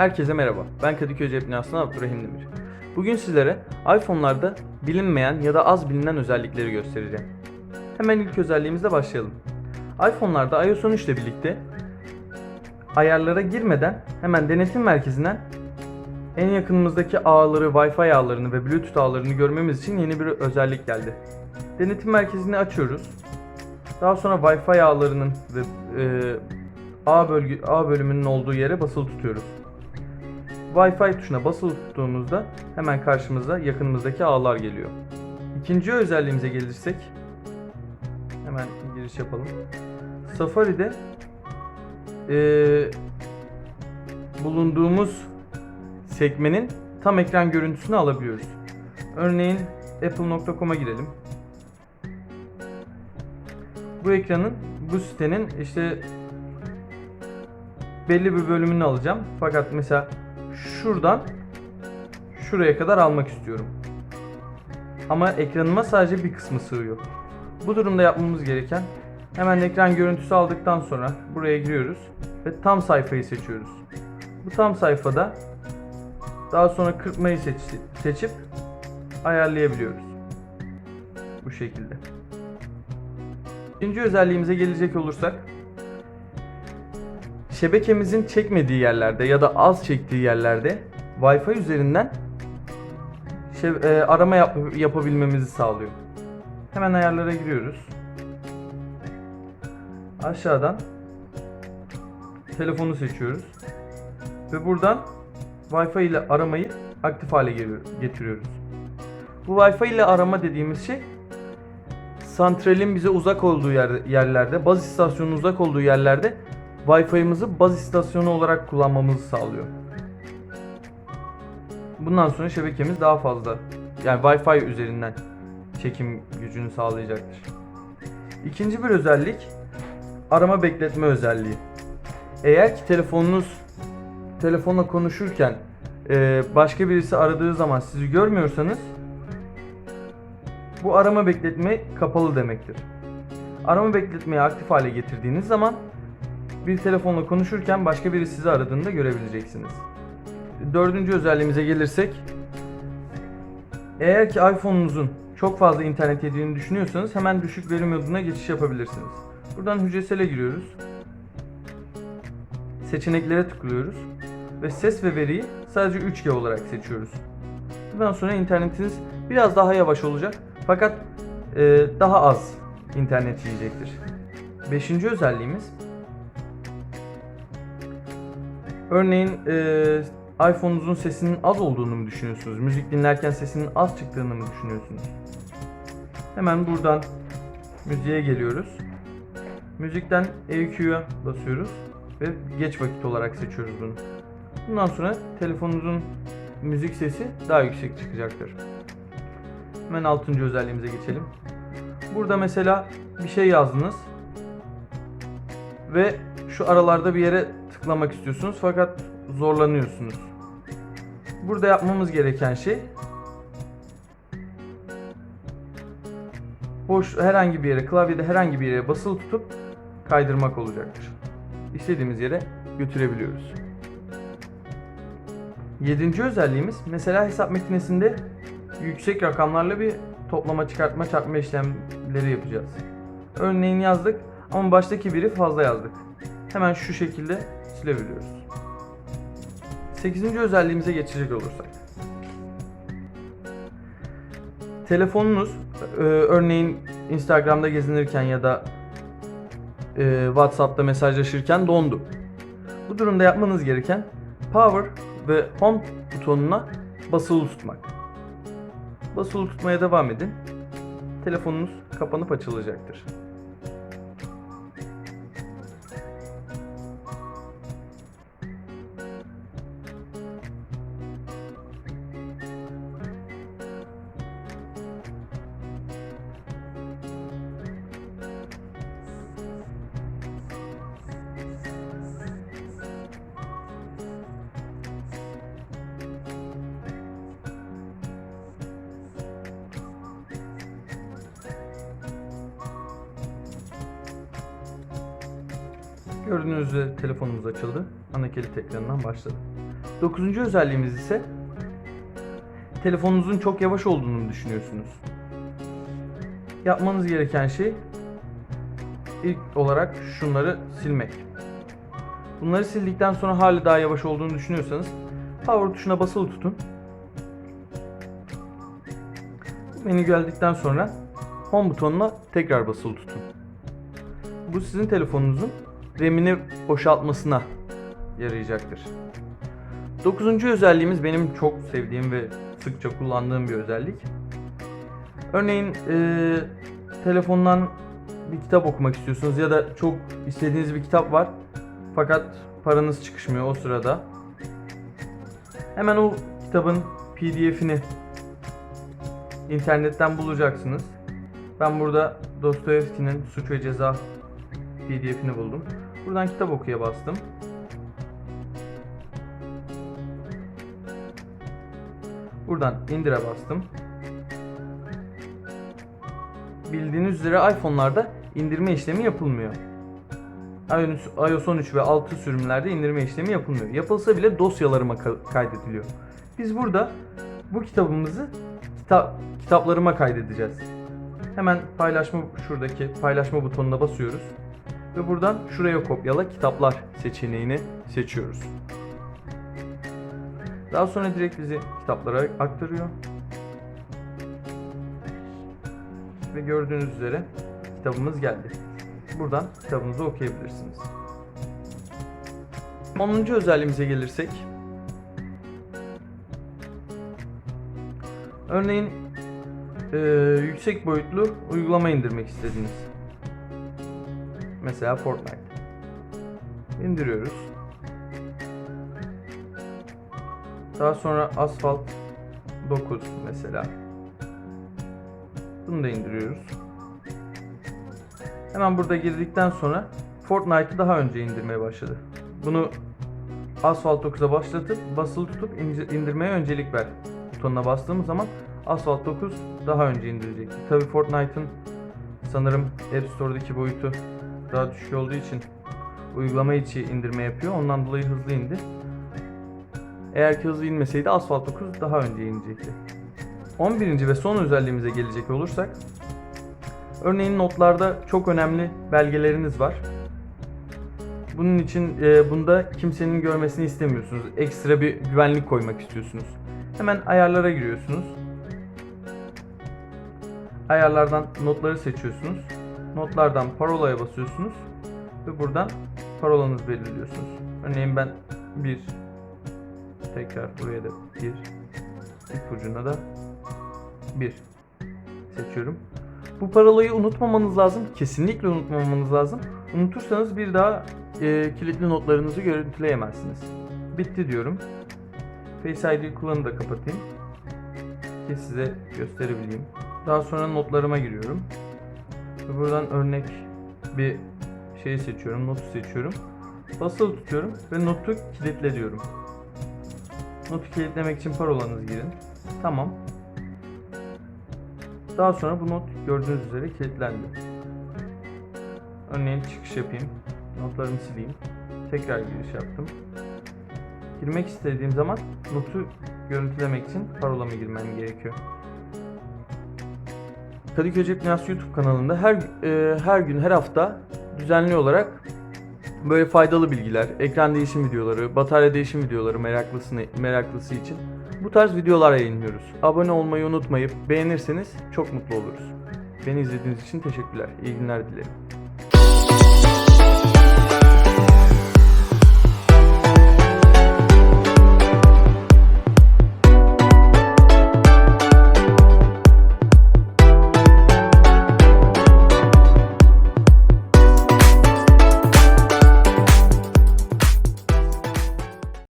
Herkese merhaba. Ben Kadıköy Cep Dünyası'ndan Abdurrahim Demir. Bugün sizlere iPhone'larda bilinmeyen ya da az bilinen özellikleri göstereceğim. Hemen ilk özelliğimizle başlayalım. iPhone'larda iOS 13 ile birlikte ayarlara girmeden hemen denetim merkezinden en yakınımızdaki ağları, Wi-Fi ağlarını ve Bluetooth ağlarını görmemiz için yeni bir özellik geldi. Denetim merkezini açıyoruz. Daha sonra Wi-Fi ağlarının ve e, A, bölge, A bölümünün olduğu yere basılı tutuyoruz. Wi-Fi tuşuna basılı tuttuğumuzda hemen karşımıza yakınımızdaki ağlar geliyor. İkinci özelliğimize gelirsek hemen giriş yapalım. Safari'de eee, bulunduğumuz sekmenin tam ekran görüntüsünü alabiliyoruz. Örneğin apple.com'a girelim. Bu ekranın, bu sitenin işte belli bir bölümünü alacağım. Fakat mesela şuradan şuraya kadar almak istiyorum. Ama ekranıma sadece bir kısmı sığıyor. Bu durumda yapmamız gereken hemen ekran görüntüsü aldıktan sonra buraya giriyoruz ve tam sayfayı seçiyoruz. Bu tam sayfada daha sonra kırpmayı seç, seçip ayarlayabiliyoruz. Bu şekilde. İkinci özelliğimize gelecek olursak şebekemizin çekmediği yerlerde ya da az çektiği yerlerde Wi-Fi üzerinden şe- e, arama yap- yapabilmemizi sağlıyor. Hemen ayarlara giriyoruz. Aşağıdan telefonu seçiyoruz. Ve buradan Wi-Fi ile aramayı aktif hale getiriyoruz. Bu Wi-Fi ile arama dediğimiz şey santralin bize uzak olduğu yer- yerlerde, baz istasyonunun uzak olduğu yerlerde Wi-Fi'mizi baz istasyonu olarak kullanmamızı sağlıyor. Bundan sonra şebekemiz daha fazla yani Wi-Fi üzerinden çekim gücünü sağlayacaktır. İkinci bir özellik arama bekletme özelliği. Eğer ki telefonunuz telefonla konuşurken e, başka birisi aradığı zaman sizi görmüyorsanız bu arama bekletme kapalı demektir. Arama bekletmeyi aktif hale getirdiğiniz zaman bir telefonla konuşurken başka biri sizi aradığında görebileceksiniz. Dördüncü özelliğimize gelirsek eğer ki iPhone'unuzun çok fazla internet yediğini düşünüyorsanız hemen düşük verim moduna geçiş yapabilirsiniz. Buradan hücresele giriyoruz. Seçeneklere tıklıyoruz ve ses ve veriyi sadece 3G olarak seçiyoruz. Bundan sonra internetiniz biraz daha yavaş olacak fakat e, daha az internet yiyecektir. Beşinci özelliğimiz Örneğin e, iPhone'unuzun sesinin az olduğunu mu düşünüyorsunuz? Müzik dinlerken sesinin az çıktığını mı düşünüyorsunuz? Hemen buradan müziğe geliyoruz. Müzikten EQ'ya basıyoruz ve geç vakit olarak seçiyoruz bunu. Bundan sonra telefonunuzun müzik sesi daha yüksek çıkacaktır. Hemen 6. özelliğimize geçelim. Burada mesela bir şey yazdınız ve şu aralarda bir yere tıklamak istiyorsunuz fakat zorlanıyorsunuz. Burada yapmamız gereken şey boş herhangi bir yere, klavyede herhangi bir yere basılı tutup kaydırmak olacaktır. İstediğimiz yere götürebiliyoruz. Yedinci özelliğimiz mesela hesap makinesinde yüksek rakamlarla bir toplama, çıkartma, çarpma işlemleri yapacağız. Örneğin yazdık ama baştaki biri fazla yazdık. Hemen şu şekilde silebiliyoruz. 8. özelliğimize geçecek olursak. Telefonunuz e, örneğin Instagram'da gezinirken ya da e, WhatsApp'ta mesajlaşırken dondu. Bu durumda yapmanız gereken Power ve Home butonuna basılı tutmak. Basılı tutmaya devam edin. Telefonunuz kapanıp açılacaktır. Gördüğünüz üzere telefonumuz açıldı. Ana kilit ekranından başladı. Dokuzuncu özelliğimiz ise telefonunuzun çok yavaş olduğunu düşünüyorsunuz. Yapmanız gereken şey ilk olarak şunları silmek. Bunları sildikten sonra hali daha yavaş olduğunu düşünüyorsanız power tuşuna basılı tutun. Menü geldikten sonra home butonuna tekrar basılı tutun. Bu sizin telefonunuzun RAM'ini boşaltmasına yarayacaktır. Dokuzuncu özelliğimiz benim çok sevdiğim ve sıkça kullandığım bir özellik. Örneğin eee, telefondan bir kitap okumak istiyorsunuz ya da çok istediğiniz bir kitap var fakat paranız çıkışmıyor o sırada. Hemen o kitabın PDF'ini internetten bulacaksınız. Ben burada Dostoyevski'nin Suç ve Ceza PDF'ini buldum. Buradan kitap okuya bastım. Buradan indire bastım. Bildiğiniz üzere iPhone'larda indirme işlemi yapılmıyor. iOS iOS 13 ve 6 sürümlerde indirme işlemi yapılmıyor. Yapılsa bile dosyalarıma ka- kaydediliyor. Biz burada bu kitabımızı kita- kitaplarıma kaydedeceğiz. Hemen paylaşma şuradaki paylaşma butonuna basıyoruz ve buradan şuraya kopyala kitaplar seçeneğini seçiyoruz. Daha sonra direkt bizi kitaplara aktarıyor. Ve gördüğünüz üzere kitabımız geldi. Buradan kitabınızı okuyabilirsiniz. 10. özelliğimize gelirsek. Örneğin eee, yüksek boyutlu uygulama indirmek istediniz. Mesela Fortnite. İndiriyoruz. Daha sonra Asphalt 9 mesela. Bunu da indiriyoruz. Hemen burada girdikten sonra Fortnite'ı daha önce indirmeye başladı. Bunu Asphalt 9'a başlatıp basılı tutup indirmeye öncelik ver butonuna bastığımız zaman Asphalt 9 daha önce indirecekti. Tabi Fortnite'ın sanırım App Store'daki boyutu daha düşük olduğu için uygulama içi indirme yapıyor. Ondan dolayı hızlı indi. Eğer ki hızlı inmeseydi Asphalt 9 daha önce inecekti. 11. ve son özelliğimize gelecek olursak Örneğin notlarda çok önemli belgeleriniz var. Bunun için e, bunda kimsenin görmesini istemiyorsunuz. Ekstra bir güvenlik koymak istiyorsunuz. Hemen ayarlara giriyorsunuz. Ayarlardan notları seçiyorsunuz. Notlardan parolaya basıyorsunuz ve buradan parolanızı belirliyorsunuz. Örneğin ben bir tekrar buraya da bir ipucuna da bir seçiyorum. Bu parolayı unutmamanız lazım. Kesinlikle unutmamanız lazım. Unutursanız bir daha e, kilitli notlarınızı görüntüleyemezsiniz. Bitti diyorum. Face ID kullanımı da kapatayım. Ki size gösterebileyim. Daha sonra notlarıma giriyorum. Buradan örnek bir şeyi seçiyorum. Notu seçiyorum. Basılı tutuyorum ve notu kilitle diyorum. Notu kilitlemek için parolanızı girin. Tamam. Daha sonra bu not gördüğünüz üzere kilitlendi. Örneğin çıkış yapayım. Notlarımı sileyim. Tekrar giriş yaptım. Girmek istediğim zaman notu görüntülemek için parolamı girmem gerekiyor. Kadıköy Cep YouTube kanalında her e, her gün her hafta düzenli olarak böyle faydalı bilgiler, ekran değişim videoları, batarya değişim videoları meraklısını meraklısı için bu tarz videolar yayınlıyoruz. Abone olmayı unutmayıp beğenirseniz çok mutlu oluruz. Beni izlediğiniz için teşekkürler. İyi günler dilerim.